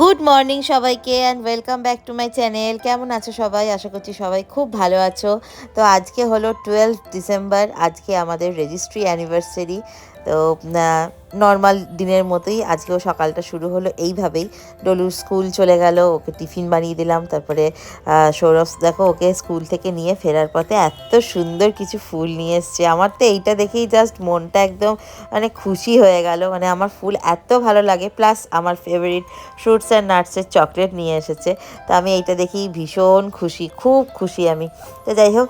Good morning সবাইকে and welcome back to my channel কেমন আছো সবাই? আশা করছি সবাই খুব ভালো আছো। তো আজকে হলো টুয়েলভ ডিসেম্বর আজকে আমাদের রেজিস্ট্রি অ্যানিভার্সারি তো নর্মাল দিনের মতোই আজকেও সকালটা শুরু হলো এইভাবেই। ডলুর স্কুল চলে গেল, ওকে টিফিন বানিয়ে দিলাম, তারপরে সৌরভ দেখো ওকে স্কুল থেকে নিয়ে ফেরার পথে এত সুন্দর কিছু ফুল নিয়ে এসছে। আমার তো এইটা দেখেই জাস্ট মনটা একদম মানে খুশি হয়ে গেল মানে আমার ফুল এত ভালো লাগে। প্লাস আমার ফেভারিট ফ্রুটস অ্যান্ড নাটসের চকলেট নিয়ে এসেছে। তো আমি এইটা দেখেই ভীষণ খুশি, খুব খুশি আমি। তো যাই হোক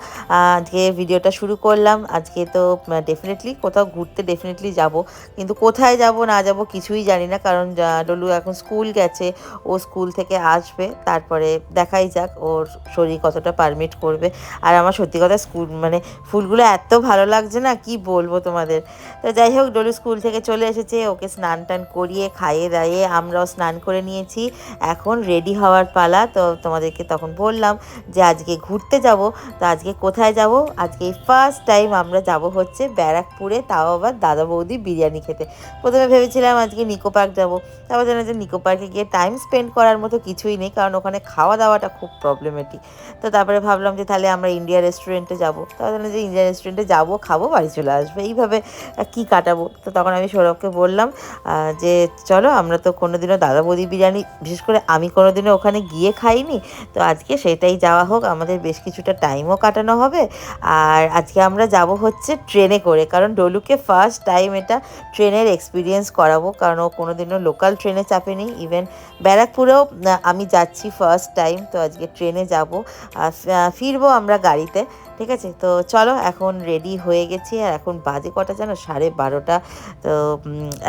আজকে ভিডিওটা শুরু করলাম। আজকে তো ডেফিনেটলি কোথাও ঘুরতে ডেফিনেটলি যাব। কিন্তু কোথায় যাব, না যাব কিছুই জানি না। কারণ ডলু এখন স্কুল গেছে, ও স্কুল থেকে আসবে, তারপরে দেখাই যাক ওর শরীর কতটা পারমিট করবে। আর আমার সত্যি কথা স্কুল মানে ফুলগুলো এত ভালো লাগছে না, কি বলব তোমাদের? তো যাই হোক ডলু স্কুল থেকে চলে এসেছে, ওকে স্নান টান করিয়ে, খাইয়ে দাইয়ে আমরাও স্নান করে নিয়েছি। এখন রেডি হওয়ার পালা, তো তোমাদেরকে তখন বললাম যে আজকে ঘুরতে যাব, তো আজকে কোথায় যাব? আজকে ফার্স্ট টাইম আমরা যাব হচ্ছে ব্যারাকপুরে, তাও আবার দাদা বৌদি বিরিয়ানি খেতে। প্রথমে ভেবেছিলাম আজকে নিকো পার্ক যাব। তারপর জানা যে নিকো পার্কে গিয়ে টাইম স্পেন্ড করার মতো কিছুই নেই, কারণ ওখানে খাওয়া দাওয়াটা খুব প্রবলেমেটিক তো তারপরে ভাবলাম যে তাহলে আমরা ইন্ডিয়া রেস্টুরেন্টে যাব। তারপর জানলাম যে ইন্ডিয়া রেস্টুরেন্টে যাব, খাব, বাড়ি চলে আসবে। এইভাবে কি কাটাবো? তো তখন আমি সৌরভকে বললাম যে চলো আমরা তো কোনোদিনও দাদা বৌদি বিরিয়ানি, বিশেষ করে আমি কোনোদিনও ওখানে গিয়ে খাইনি। তো আজকে সেটাই যাওয়া হোক, আমাদের বেশ কিছুটা টাইমও কাটানো হবে। আর আজকে আমরা যাব হচ্ছে ট্রেনে করে, কারণ ডলুকে ফার্স্ট টাইম এটা ট্রেনের এক্সপিরিয়েন্স করাবো, কারণ ও কোনোদিনও লোকাল ট্রেনে চাপেনি। ইভেন ব্যারাকপুরেও আমি যাচ্ছি ফার্স্ট টাইম তো আজকে ট্রেনে যাব। আর ফিরবো আমরা গাড়িতে, ঠিক আছে? তো চলো, এখন রেডি হয়ে গেছি, আর এখন বাজে কটা জানো? সাড়ে বারোটা, তো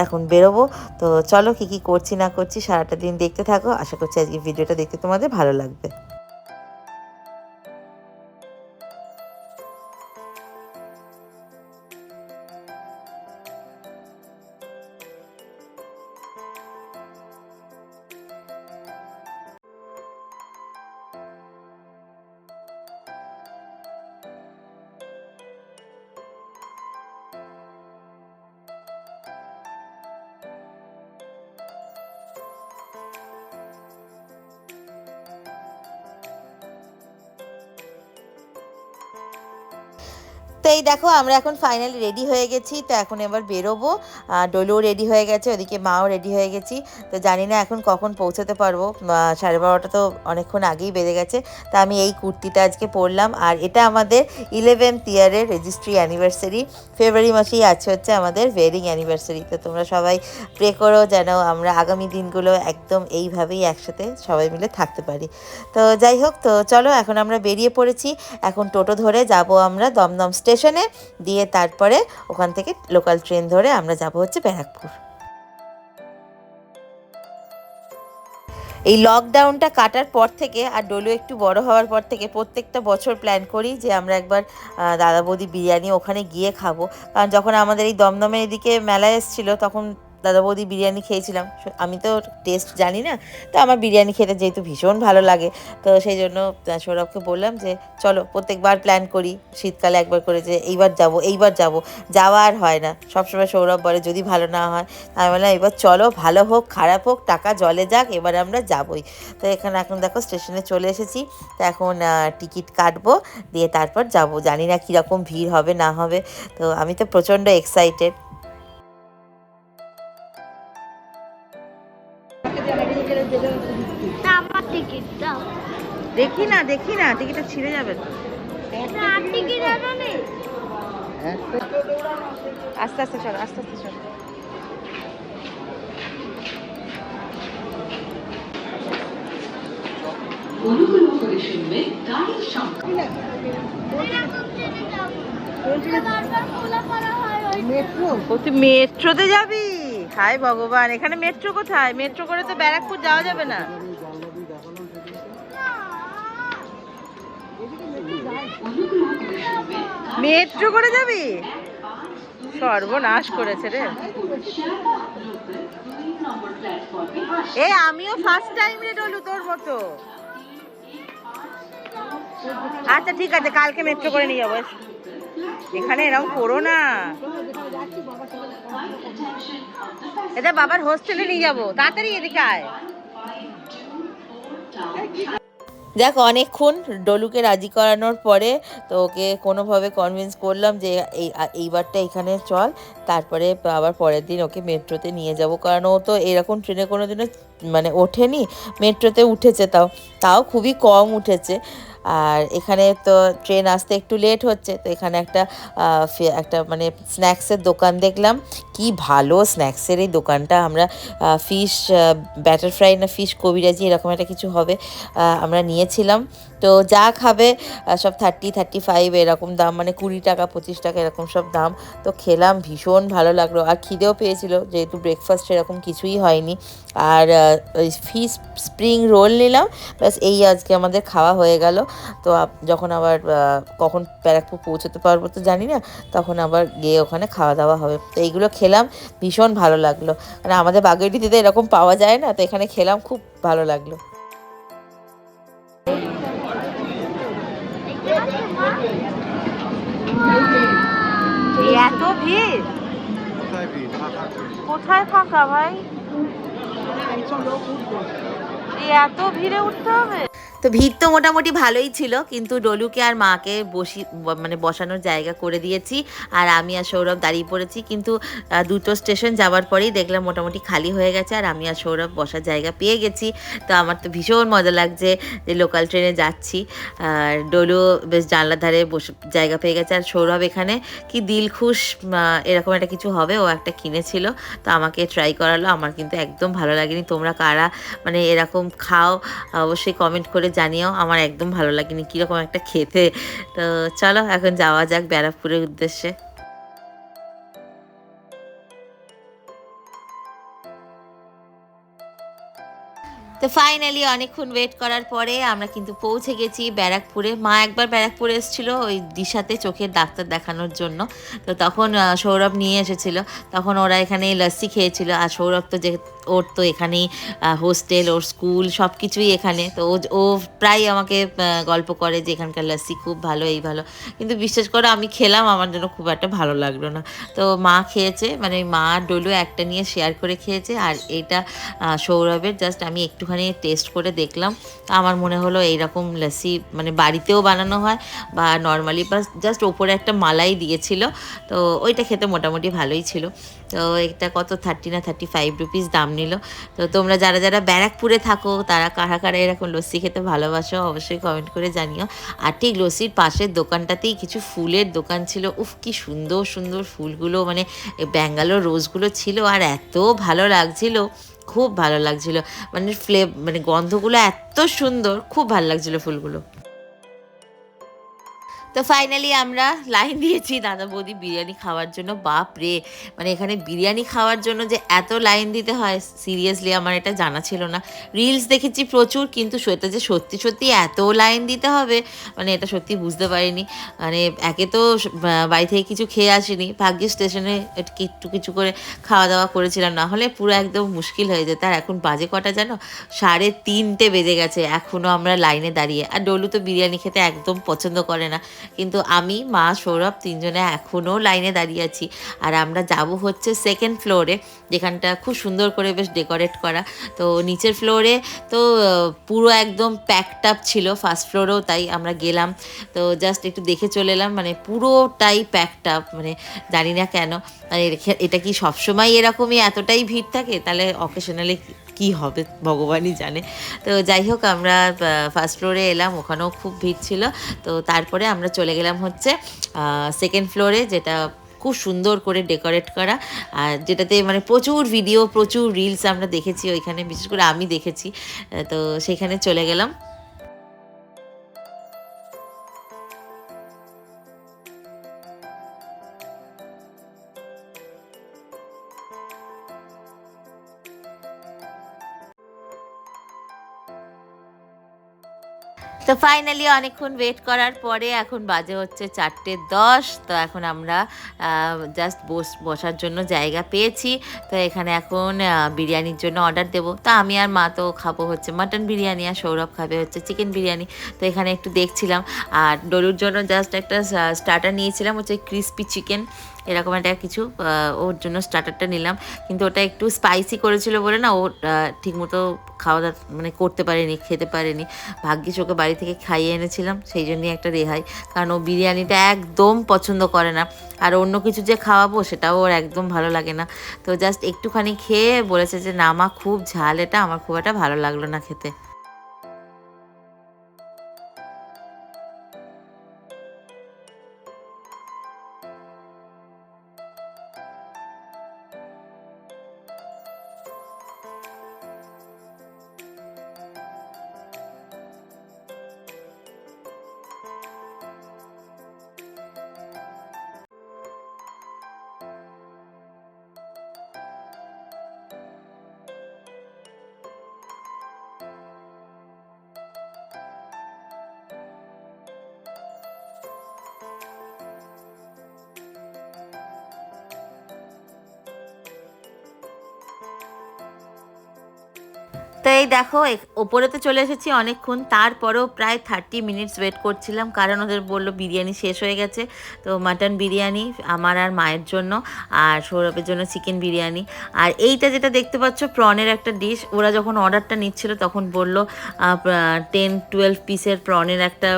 এখন বেরোবো। তো চলো, কি কি করছি না করছি, সারাটা দিন দেখতে থাকো। আশা করছি আজকে ভিডিওটা দেখতে তোমাদের ভালো লাগবে। তো এই দেখো, আমরা এখন ফাইনালি রেডি হয়ে গেছি, তো এখন এবার বেরোবো। ডলুও রেডি হয়ে গেছে, ওদিকে মাও রেডি হয়ে গেছি। তো জানি না এখন কখন পৌঁছাতে পারব। সাড়ে বারোটা তো অনেকক্ষণ আগেই বেজে গেছে। তা আমি এই কুর্তিটা আজকে পরলাম। আর এটা আমাদের ইলেভেন্থ ইয়ারের রেজিস্ট্রি অ্যানিভার্সারি ফেব্রুয়ারি মাসেই আছে হচ্ছে আমাদের ওয়েডিং অ্যানিভার্সারি তো তোমরা সবাই প্রে করো যেন আমরা আগামী দিনগুলো একদম এইভাবেই একসাথে সবাই মিলে থাকতে পারি। তো যাই হোক, তো চলো এখন আমরা বেরিয়ে পড়েছি। এখন টোটো ধরে যাব আমরা দমদম স্টেশনে দিয়ে তারপরে ওখান থেকে লোকাল ট্রেন ধরে আমরা যাব হচ্ছে ব্যারাকপুর। এই লকডাউনটা কাটার পর থেকে আর ডলু একটু বড় হওয়ার পর থেকে প্রত্যেকটা বছর প্ল্যান করি যে আমরা একবার দাদা বৌদি বিরিয়ানি ওখানে গিয়ে খাব। কারণ যখন আমাদের এই দমদমের এদিকে মেলা এসেছিল তখন দাদা বৌদি বিরিয়ানি খেয়েছিলাম। আমি তো টেস্ট জানি না, তো আমার বিরিয়ানি খেতে যেহেতু ভীষণ ভালো লাগে, তো সেই জন্য সৌরভকে বললাম যে, চলো, প্রত্যেকবার প্ল্যান করি, শীতকালে একবার করে যে, এইবার যাব এইবার যাব। যাওয়া আর হয় না। সবসময় সৌরভ বলে, যদি ভালো না হয়। আমি বললাম, এবার চলো, ভালো হোক, খারাপ হোক, টাকা জলে যাক, এবার আমরা যাবই। তো এখানে এখন দেখো স্টেশনে চলে এসেছি। তো এখন টিকিট কাটবো, দিয়ে তারপর যাব। জানি না কীরকম ভিড় হবে, না হবে। তো আমি তো প্রচণ্ড এক্সাইটেড দেখি না দেখি না টিকিটটা ছিঁড়ে যাবে। আস্তে আস্তে চলো আস্তে আস্তে চলো। অনুগ্রহ করে গাড়ির সংখ্যা হয় তুই মেট্রোতে যাবি? হাই ভগবান এখানে মেট্রো কোথায়? মেট্রো করে তো ব্যারাকপুর যাওয়া যাবে না। মেট্রো করে যাবি? সর্বনাশ করেছে রে। এ, আমিও ফার্স্ট টাইম রে ডলু তোর মতো। আচ্ছা ঠিক আছে, কালকে মেট্রো করে নিয়ে যাব। এখানে এরকম করো না। এটা বাবার হোস্টেলে নিয়ে যাব। তাড়াতাড়ি এদিকে আয়। দেখ, অনেকক্ষণ ডলুকে রাজি করানোর পরে তো ওকে কোনোভাবে কনভিন্স করলাম যে, এই এইবারটা এখানে চল। তারপরে আবার পরের দিন ওকে মেট্রোতে নিয়ে যাব। কারণ ও তো এরকম ট্রেনে কোনো দিনও মানে ওঠেনি, মেট্রোতে উঠেছে তাও। তাও খুবই কম উঠেছে। আর এখানে তো ট্রেন আসতে একটু লেট হচ্ছে, তো এখানে একটা একটা মানে স্ন্যাক্সের দোকান দেখলাম। কি ভালো স্ন্যাক্সের এই দোকানটা। আমরা ফিশ ব্যাটার ফ্রাই না ফিশ কবিরাজি এরকম একটা কিছু হবে আমরা নিয়েছিলাম। তো যা খাবে সব থার্টি থার্টি ফাইভ এরকম দাম মানে কুড়ি টাকা, পঁচিশ টাকা এরকম সব দাম। তো খেলাম, ভীষণ ভালো লাগল। আর খিদেও পেয়েছিল, যেহেতু ব্রেকফাস্ট এরকম কিছুই হয়নি। আর ফিশ স্প্রিং রোল নিলাম, ব্যাস এই আজকে আমাদের খাওয়া হয়ে গেল। তো যখন আবার কখন ব্যারাকপুর পৌঁছতে পারব তো জানি না, তখন আবার গিয়ে ওখানে খাওয়া দাওয়া হবে। তো এইগুলো খেলাম, ভীষণ ভালো লাগল। মানে আমাদের বাগুইটিতে তো এরকম পাওয়া যায় না, তো এখানে খেলাম, খুব ভালো লাগল। এত ভিড়? কোথায় ফাঁকা ভাই? এত ভিড়ে উঠতে হবে? তো ভিড় তো মোটামুটি ভালোই ছিল, কিন্তু ডলুকে আর মাকে বসি মানে বসানোর জায়গা করে দিয়েছি আর আমি আর সৌরভ দাঁড়িয়ে পড়েছি, কিন্তু দুটো স্টেশন যাওয়ার পরেই দেখলাম মোটামুটি খালি হয়ে গেছে আর আমি আর সৌরভ বসার জায়গা পেয়ে গেছি। তো আমার তো ভীষণ মজা লাগছে যে লোকাল ট্রেনে যাচ্ছি আর ডলু বেশ জানলার ধারে বসে জায়গা পেয়ে গেছে আর সৌরভ এখানে কি দিলখুশ এরকম একটা কিছু হবে, ও একটা কিনেছিল, তো আমাকে ট্রাই করালো, আমার কিন্তু একদম ভালো লাগেনি। তোমরা কারা মানে এরকম খাও, অবশ্যই কমেন্ট করে জানিও। আমার একদম ভালো লাগেনি কীরকম একটা খেতে। তো চলো, এখন যাওয়া যাক ব্যারাকপুরের উদ্দেশ্যে। তো ফাইনালি অনেকক্ষণ ওয়েট করার পরে আমরা কিন্তু পৌঁছে গেছি ব্যারাকপুরে। মা একবার ব্যারাকপুরে এসেছিল ওই দিশাতে চোখের ডাক্তার দেখানোর জন্য। তো তখন সৌরভ নিয়ে এসেছিল। তখন ওরা এখানে লস্যি খেয়েছিল। আর সৌরভ তো যে ওর তো এখানেই হোস্টেল ওর স্কুল সব কিছুই এখানে। তো ও প্রায় আমাকে গল্প করে যে এখানকার লস্যি খুব ভালো, এই ভালো। কিন্তু বিশ্বাস করো, আমি খেলাম, আমার জন্য খুব একটা ভালো লাগল না। তো মা খেয়েছে মানে মা ডলু একটা নিয়ে শেয়ার করে খেয়েছে। আর এটা সৌরভের জাস্ট আমি একটুখানি টেস্ট করে দেখলাম। আমার মনে হলো এইরকম লস্যি মানে বাড়িতেও বানানো হয় বা নর্মালি বা জাস্ট ওপরে একটা মালাই দিয়েছিল। তো ওইটা খেতে মোটামুটি ভালোই ছিল। তো এটা কত থার্টি না থার্টি ফাইভ রুপিস দাম নিল। তো তোমরা যারা যারা ব্যারাকপুরে থাকো, তারা কারা কারা এরকম লস্যি খেতে ভালোবাসো অবশ্যই কমেন্ট করে জানিও। আর ঠিক লস্যির পাশের দোকানটাতেই কিছু ফুলের দোকান ছিল। উফ, কি সুন্দর সুন্দর ফুলগুলো মানে ব্যাঙ্গালোর রোজগুলো ছিল আর এত ভালো লাগছিল, খুব ভালো লাগছিল। মানে ফ্লে মানে গন্ধগুলো এত সুন্দর, খুব ভালো লাগছিল ফুলগুলো। তো ফাইনালি আমরা লাইন দিয়েছি, দাদা বৌদি, বিরিয়ানি খাওয়ার জন্য, বাপ রে! মানে এখানে বিরিয়ানি খাওয়ার জন্য যে এত লাইন দিতে হয় সিরিয়াসলি আমার এটা জানা ছিল না। রিলস দেখেছি প্রচুর, কিন্তু সেটা যে সত্যি সত্যি এত লাইন দিতে হবে মানে এটা সত্যি বুঝতে পারিনি। মানে একে তো বাড়ি থেকে কিছু খেয়ে আসিনি ভাগ্যে স্টেশনে একটু কিছু করে খাওয়া দাওয়া করেছিলাম, না হলে পুরো একদম মুশকিল হয়ে যেত। আর এখন বাজে কটা জানো? সাড়ে তিনটে বেজে গেছে এখনও আমরা লাইনে দাঁড়িয়ে। আর ডলু তো বিরিয়ানি খেতে একদম পছন্দ করে না। কিন্তু আমি, মা, সৌরভ তিনজনে এখনও লাইনে দাঁড়িয়ে আছি। আর আমরা যাব হচ্ছে সেকেন্ড ফ্লোরে যেখানটা খুব সুন্দর করে বেশ ডেকোরেট করা। তো নিচের ফ্লোরে তো, পুরো একদম প্যাকড আপ ছিল ফার্স্ট ফ্লোরেও তাই আমরা গেলাম। তো জাস্ট একটু দেখে চলে এলাম মানে পুরোটাই প্যাকড আপ মানে জানি না কেন। এর- এটা কি সবসময় এরকমই এতটাই ভিড় থাকে? তাহলে অকেশনালি কি হবে, ভগবানই জানে। তো যাই হোক, আমরা ফার্স্ট ফ্লোরে এলাম, ওখানেও খুব ভিড় ছিল। তো তারপরে আমরা চলে গেলাম হচ্ছে সেকেন্ড ফ্লোরে যেটা খুব সুন্দর করে ডেকোরেট করা। আর যেটাতে মানে প্রচুর ভিডিও প্রচুর রিলস আমরা দেখেছি, ওইখানে বিশেষ করে আমি দেখেছি। তো সেখানে চলে গেলাম। ফাইনালি অনেকক্ষণ ওয়েট করার পরে এখন বাজে হচ্ছে চারটে দশ, তো এখন আমরা জাস্ট বস, বসার জন্য জায়গা পেয়েছি। তো এখানে এখন বিরিয়ানির জন্য অর্ডার দেবো। তো আমি আর মা তো খাব হচ্ছে মাটন বিরিয়ানি আর সৌরভ খাবে হচ্ছে চিকেন বিরিয়ানি। তো এখানে একটু দেখছিলাম। আর ডলুর জন্য জাস্ট একটা স্টার্টার নিয়েছিলাম হচ্ছে ক্রিস্পি চিকেন এরকম একটা কিছু ওর জন্য স্টার্টারটা নিলাম। কিন্তু ওটা একটু স্পাইসি করেছিল বলে না, ও ঠিকমতো খাওয়া দাওয়া মানে করতে পারেনি, খেতে পারেনি। ভাগ্যিস ওকে বাড়ি থেকে খাইয়ে এনেছিলাম, সেই জন্যই একটা রেহাই। কারণ ও বিরিয়ানিটা একদম পছন্দ করে না। আর অন্য কিছু যে খাওয়াবো, সেটাও ওর একদম ভালো লাগে না। তো জাস্ট একটুখানি খেয়ে বলেছে যে, না মা, খুব ঝাল এটা, আমার খুব একটা ভালো লাগল না খেতে। তো এই দেখো ওপরে তো চলে এসেছি অনেকক্ষণ। তারপরেও প্রায় থার্টি মিনিটস ওয়েট করছিলাম, কারণ ওদের বলল বিরিয়ানি শেষ হয়ে গেছে। তো মাটন বিরিয়ানি আমার আর মায়ের জন্য, আর সৌরভের জন্য চিকেন বিরিয়ানি। আর এইটা যেটা দেখতে পাচ্ছ প্রনের একটা ডিশ ওরা যখন অর্ডারটা নিচ্ছিল, তখন বলল টেন টুয়েলভ পিসের প্রনের একটা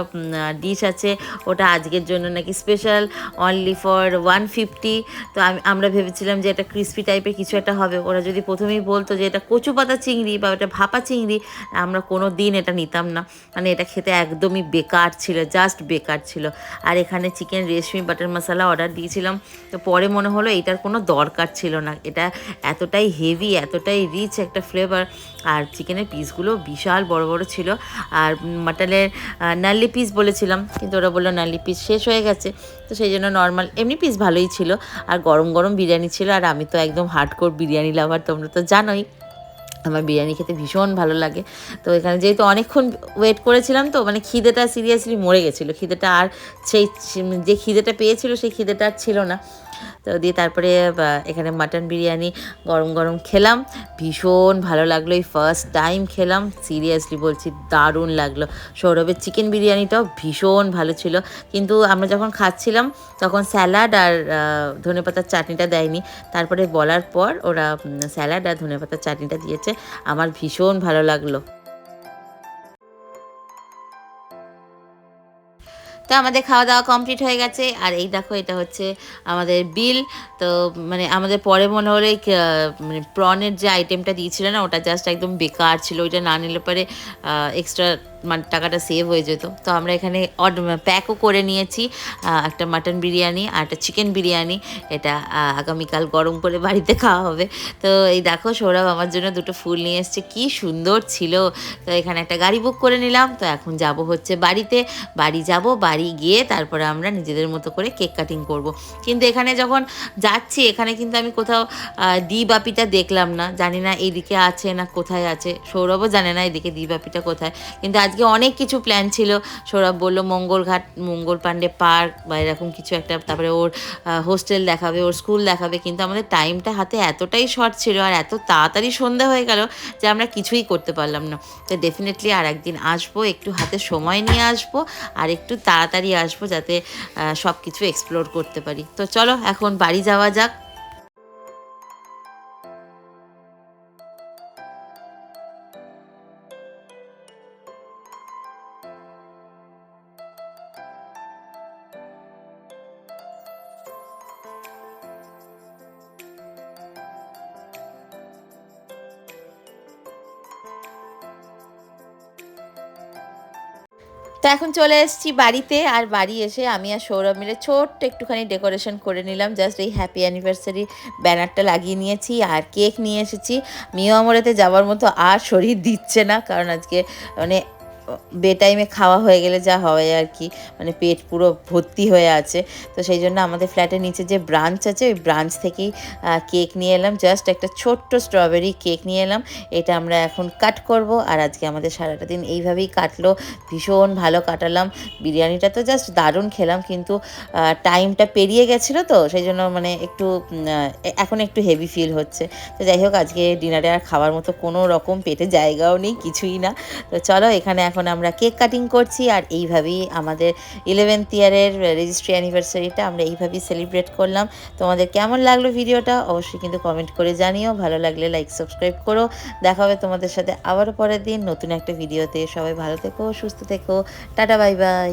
ডিশ আছে। ওটা আজকের জন্য নাকি special only for one fifty তো আমি, আমরা ভেবেছিলাম যে এটা ক্রিস্পি টাইপের কিছু একটা হবে। ওরা যদি প্রথমেই বলতো যে এটা কচু পাতা চিংড়ি বা এটা ভাপা চিংড়ি আমরা কোনো দিন এটা নিতাম না। মানে এটা খেতে একদমই বেকার ছিল জাস্ট বেকার ছিল। আর এখানে chicken reshmi butter masala order দিয়েছিলাম। তো পরে মনে হলো এটার কোনো দরকার ছিল না। এটা এতটাই হেভি এতটাই রিচ একটা ফ্লেভার আর চিকেনের পিসগুলো বিশাল বড় বড় ছিল। আর মাটনের নাল্লি পিস বলেছিলাম। কিন্তু ওরা বলল নাল্লি পিস শেষ হয়ে গেছে। তো সেই জন্য নর্মাল এমনি পিস ভালোই ছিল। আর গরম গরম বিরিয়ানি ছিল। আর আমি তো একদম হার্ডকোর বিরিয়ানি লাভার তোমরা তো জানোই। আমার বিরিয়ানি খেতে ভীষণ ভালো লাগে। তো এখানে যেহেতু অনেকক্ষণ ওয়েট করেছিলাম তো মানে খিদেটা সিরিয়াসলি মরে গেছিল। খিদেটা আর সেই যে খিদেটা পেয়েছিল, সেই খিদেটা আর ছিল না। তো দিয়ে তারপরে এখানে মাটন বিরিয়ানি গরম গরম খেলাম। ভীষণ ভালো লাগল, এই ফার্স্ট টাইম খেলাম। সিরিয়াসলি বলছি, দারুণ লাগল। সৌরভের চিকেন বিরিয়ানিটাও ভীষণ ভালো ছিল। কিন্তু আমরা যখন খাচ্ছিলাম, তখন স্যালাড আর ধনে পাতার চাটনিটা দেয়নি। তারপরে বলার পর ওরা স্যালাড আর ধনে পাতার চাটনিটা দিয়েছে। আমার ভীষণ ভালো লাগল। তো আমাদের খাওয়া দাওয়া কমপ্লিট হয়ে গেছে। আর এই দেখো, এটা হচ্ছে আমাদের বিল তো মানে আমাদের পরে মনে হলে মানে প্রনের যে আইটেমটা দিয়েছিল না, ওটা জাস্ট একদম বেকার ছিল। ওইটা না নিলে পরে এক্সট্রা মানে টাকাটা সেভ হয়ে যেত। তো আমরা এখানে অড প্যাকও করে নিয়েছি একটা মাটন বিরিয়ানি আর একটা চিকেন বিরিয়ানি। এটা আগামীকাল গরম করে বাড়িতে খাওয়া হবে। তো এই দেখো সৌরভ আমার জন্য দুটো ফুল নিয়ে এসছে, কি সুন্দর ছিল। তো এখানে একটা গাড়ি বুক করে নিলাম। তো এখন যাব হচ্ছে বাড়িতে। বাড়ি যাব, বাড়ি গিয়ে তারপরে আমরা নিজেদের মতো করে কেক কাটিং করব। কিন্তু এখানে যখন যাচ্ছি, এখানে কিন্তু আমি কোথাও দি বাপিটা দেখলাম না। জানি না এইদিকে আছে না কোথায় আছে। সৌরভও জানে না এদিকে দি বাপিটা কোথায়। কিন্তু আজকে অনেক কিছু প্ল্যান ছিল। সৌরভ বলল, মঙ্গলঘাট মঙ্গল পাণ্ডে পার্ক বা এরকম কিছু একটা। তারপরে ওর হোস্টেল দেখাবে, ওর স্কুল দেখাবে। কিন্তু আমাদের টাইমটা হাতে এতটাই শর্ট ছিল আর এত তাড়াতাড়ি সন্ধ্যা হয়ে গেল যে আমরা কিছুই করতে পারলাম না। তো ডেফিনেটলি আর একদিন আসব, একটু হাতে সময় নিয়ে আসব আর একটু তাড়াতাড়ি আসব যাতে সব কিছু এক্সপ্লোর করতে পারি। তো চলো, এখন বাড়ি যাওয়া যাক। তো এখন চলে এসেছি বাড়িতে, আর বাড়ি এসে আমি আর সৌরভ মিলে ছোট্ট একটুখানি ডেকোরেশন করে নিলাম। জাস্ট এই হ্যাপি অ্যানিভার্সারি ব্যানারটা লাগিয়ে নিয়েছি, আর কেক নিয়ে এসেছি। মিও আমরাতে যাওয়ার মতো আর শরীর দিচ্ছে না, কারণ আজকে মানে বে টাইমে খাওয়া হয়ে গেলে যা হয় আর কি। মানে পেট পুরো ভর্তি হয়ে আছে। তো সেই জন্য আমাদের ফ্ল্যাটের নিচে যে ব্রাঞ্চ আছে, ওই ব্রাঞ্চ থেকেই কেক নিয়ে এলাম। জাস্ট একটা ছোট্ট স্ট্রবেরি কেক নিয়ে এলাম। এটা আমরা এখন কাট করব। আর আজকে আমাদের সারাটা দিন এইভাবেই কাটলো। ভীষণ ভালো কাটালাম। বিরিয়ানিটা তো জাস্ট দারুণ খেলাম, কিন্তু টাইমটা পেরিয়ে গেছিল তো, সেই জন্য মানে একটু এখন একটু হেভি ফিল হচ্ছে। তো যাই হোক, আজকে ডিনারে আর খাওয়ার মতো কোনো রকম পেটে জায়গাও নেই, কিছুই না। তো চলো, এখানে এখন এখন আমরা কেক কাটিং করছি আর এইভাবেই আমাদের ইলেভেন্থ ইয়ারের রেজিস্ট্রি অ্যানিভার্সারিটা আমরা এইভাবেই সেলিব্রেট করলাম। তোমাদের কেমন লাগল ভিডিওটা অবশ্যই কিন্তু কমেন্ট করে জানিও। ভালো লাগলে লাইক সাবস্ক্রাইব করো। দেখা হবে তোমাদের সাথে আবারও পরের দিন নতুন একটা ভিডিওতে সবাই ভালো থেকো, সুস্থ থেকো। Tata bye bye